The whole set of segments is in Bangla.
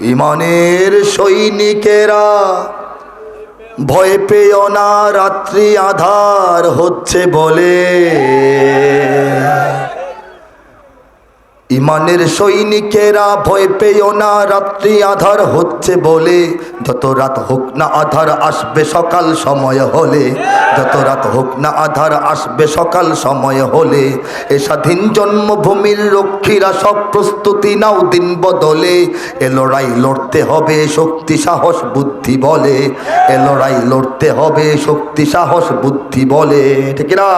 ইমানের সৈনিকেরা ভয় পেও না রাত্রি আধার হচ্ছে বলে। ইমানের সৈনিকেরা ভয় পেও না, রাত্রি আধার হচ্ছে বলে। যত রাত হোক না আধার আসবে সকাল সময় হলে। যত রাত হোক না আধার আসবে সকাল সময় হলে। এ স্বাধীন জন্মভূমির রক্ষীরা সব প্রস্তুতি নাও দিন বদলে। এ লড়াই লড়তে হবে শক্তি, সাহস, বুদ্ধি বলে। এ লড়াই লড়তে হবে শক্তি, সাহস, বুদ্ধি বলে। ঠিক না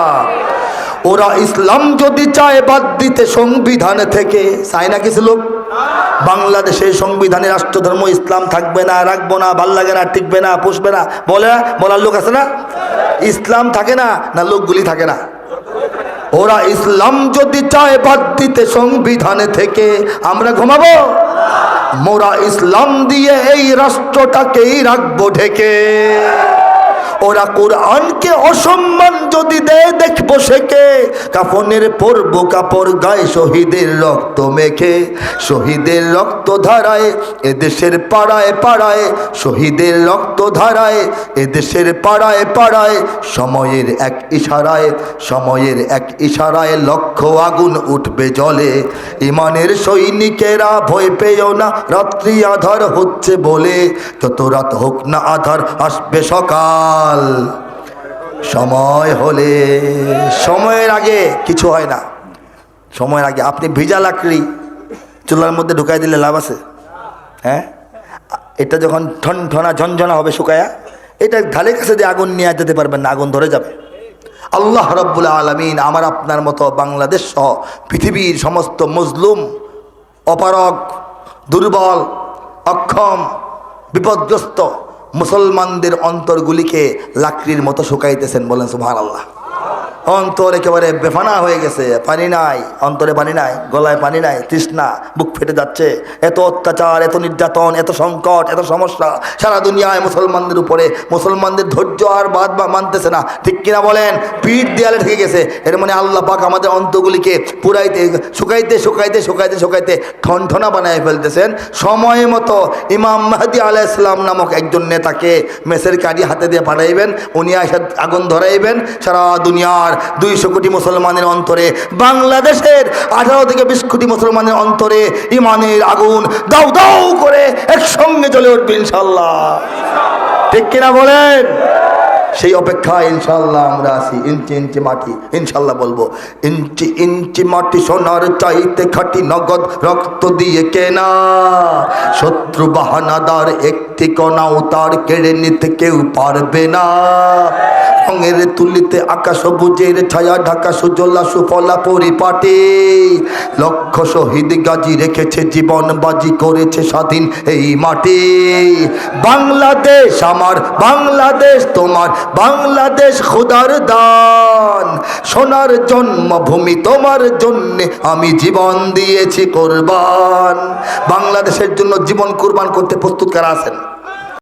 ওরা ইসলাম যদি চায়, বাদ দিতে সংবিধান থেকে। চায় না কিছু লোক? বাংলাদেশের সংবিধানে রাষ্ট্রধর্ম, ইসলাম থাকবে না, রাখব না, ভালো লাগে না, টিকবে না, পুষবে না। বলে বলার লোক আছে না? ইসলাম থাকে না না লোকগুলি থাকে না। ওরা ইসলাম যদি চায়, বাদ দিতে সংবিধানে থেকে। আমরা ঘুমাবো? মোরা ইসলাম দিয়ে এই রাষ্ট্রটাকেই রাখব ঢেকে। ওরা কোরআনকে অসম্মান যদি দেয় দেখব সেকে কাফনের পরব কাপড় গায়ে শহীদের রক্ত মেখে, শহীদের রক্ত ধারায় এদেশের পাড়ায় পাড়ায়, শহীদের রক্ত ধারায় এদেশের পাড়ায় পাড়ায়, সময়ের এক ইশারায়, সময়ের এক ইশারায় লক্ষ আগুন উঠবে জলে। ইমানের সৈনিকেরা ভয় পেও না, রাত্রি আধার হচ্ছে বলে, যত রাত হোক না আধার আসবে সকাল। সময় হলে সময়ের আগে কিছু হয় না। সময়ের আগে আপনি ভিজা লাকড়ি চুলার মধ্যে ঢুকাই দিলে লাভ আছে? হ্যাঁ? এটা যখন ঠন ঠনা ঝনঝনা হবে শুকায়া, এটা ধারে কাছে দিয়ে আগুন নিয়ে যেতে পারবেন না, আগুন ধরে যাবে। আল্লাহ রব্বুল আলমিন আমার আপনার মতো বাংলাদেশ সহ পৃথিবীর সমস্ত মজলুম, অপারগ, দুর্বল, অক্ষম, বিপদগ্রস্ত মুসলমানদের অন্তরগুলিকে লাকড়ির মতো শুকাইতেছেন বলেন সুভান আল্লাহ অন্তর একেবারে বেফানা হয়ে গেছে, পানি নাই, অন্তরে পানি নাই, গলায় পানি নাই, তৃষ্ণা, বুক ফেটে যাচ্ছে। এত অত্যাচার, এত নির্যাতন, এত সংকট, এত সমস্যা সারা দুনিয়ায় মুসলমানদের উপরে। মুসলমানদের ধৈর্য আর বাদ বা মানতেছে না। ঠিক কিনা বলেন? পিঠ দেয়ালে ঠেকে গেছে। এর মানে আল্লাহ পাক আমাদের অন্তগুলিকে পুরাইতে, শুকাইতে শুকাইতে শুকাইতে শুকাইতে ঠনঠনা বানায় ফেলতেছেন। সময় মতো ইমাম মাহাদি আলাহ ইসলাম নামক একজন নেতাকে মেসের কারি হাতে দিয়ে পাঠাইবেন। উনি আগুন ধরাইবেন। সারা দুনিয়ার দুইশো কোটি মুসলমানের অন্তরে, বাংলাদেশের আঠারো থেকে বিশ কোটি মুসলমানের অন্তরে ইমানের আগুন দাউ দাউ করে একসঙ্গে জ্বলে উঠবে ইনশাল্লাহ ঠিক কিনা বলেন? সেই অপেক্ষায় ইনশাল্লাহ আমরা আছি। ইঞ্চি ইঞ্চি মাটি ইনশাল্লাহ বলব। ইঞ্চি ইঞ্চি মাটি সোনার চাইতে খাটি নগদ রক্ত দিয়ে কেনা। শত্রু বাহানাদার একটি কণাও তার কেড়ে নিতে কেউ পারবে না। রঙের তুলিতে আকাশ সবুজের ছায়া, ঢাকা সুজলা সুফলা পরিপাটে। লক্ষ শহীদ গাজী রেখেছে জীবন, বাজি করেছে স্বাধীন এই মাটি। বাংলাদেশ আমার, বাংলাদেশ তোমার, বাংলাদেশ খুদার দান। সোনার জন্মভূমি তোমার জন্যে আমি জীবন দিয়েছি কোরবান। বাংলাদেশের জন্য জীবন কোরবান করতে প্রস্তুত করা আছেন?